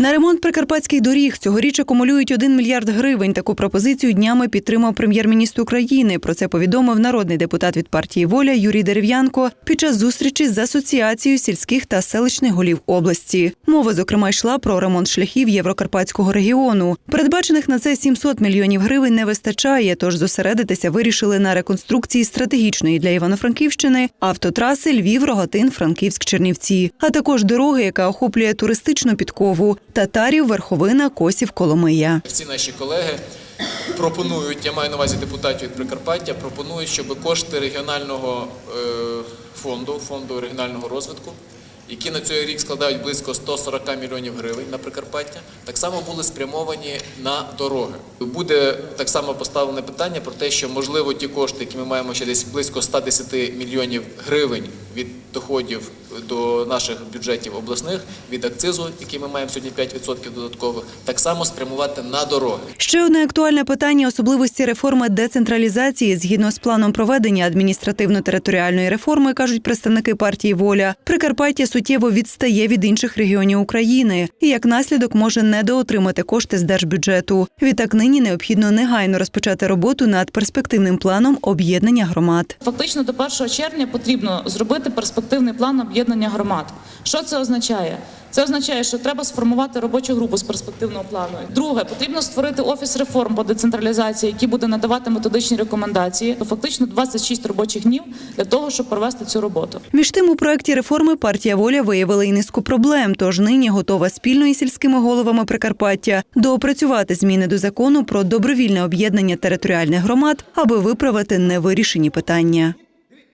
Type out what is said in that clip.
На ремонт прикарпатських доріг цьогоріч акумулюють 1 мільярд гривень. Таку пропозицію днями підтримав прем'єр-міністр України. Про це повідомив народний депутат від партії Воля Юрій Дерев'янко під час зустрічі з асоціацією сільських та селищних голів області. Мова зокрема йшла про ремонт шляхів Єврокарпатського регіону. Передбачених на це 700 мільйонів гривень не вистачає, тож зосередитися вирішили на реконструкції стратегічної для Івано-Франківщини автотраси Львів, Рогатин, Франківськ, Чернівці, а також дороги, яка охоплює туристичну підкову Татарів, Верховина, Косів, Коломия. Всі наші колеги пропонують, я маю на увазі депутатів від Прикарпаття, пропонують, щоб кошти регіонального е, фонду, фонду регіонального розвитку, які на цей рік складають близько 140 мільйонів гривень на Прикарпаття, так само були спрямовані на дороги. Буде так само поставлене питання про те, що можливо ті кошти, які ми маємо ще десь близько 110 мільйонів гривень від доходів до наших бюджетів обласних від акцизу, який ми маємо сьогодні 5% додаткових, так само спрямувати на дороги. Ще одне актуальне питання особливості реформи децентралізації згідно з планом проведення адміністративно-територіальної реформи, кажуть представники партії Воля. Прикарпаття суттєво відстає від інших регіонів України і як наслідок може недоотримати кошти з держбюджету. Відтак нині необхідно негайно розпочати роботу над перспективним планом об'єднання громад. Фактично до 1 червня потрібно зробити перспективний план об'єднання громад. Що це означає? Це означає, що треба сформувати робочу групу з перспективного плану. Друге, потрібно створити офіс реформ по децентралізації, який буде надавати методичні рекомендації. Фактично 26 робочих днів для того, щоб провести цю роботу. Між тим, у проєкті реформи партія воля виявила і низку проблем. Тож нині готова спільно із сільськими головами Прикарпаття доопрацювати зміни до закону про добровільне об'єднання територіальних громад, аби виправити невирішені питання.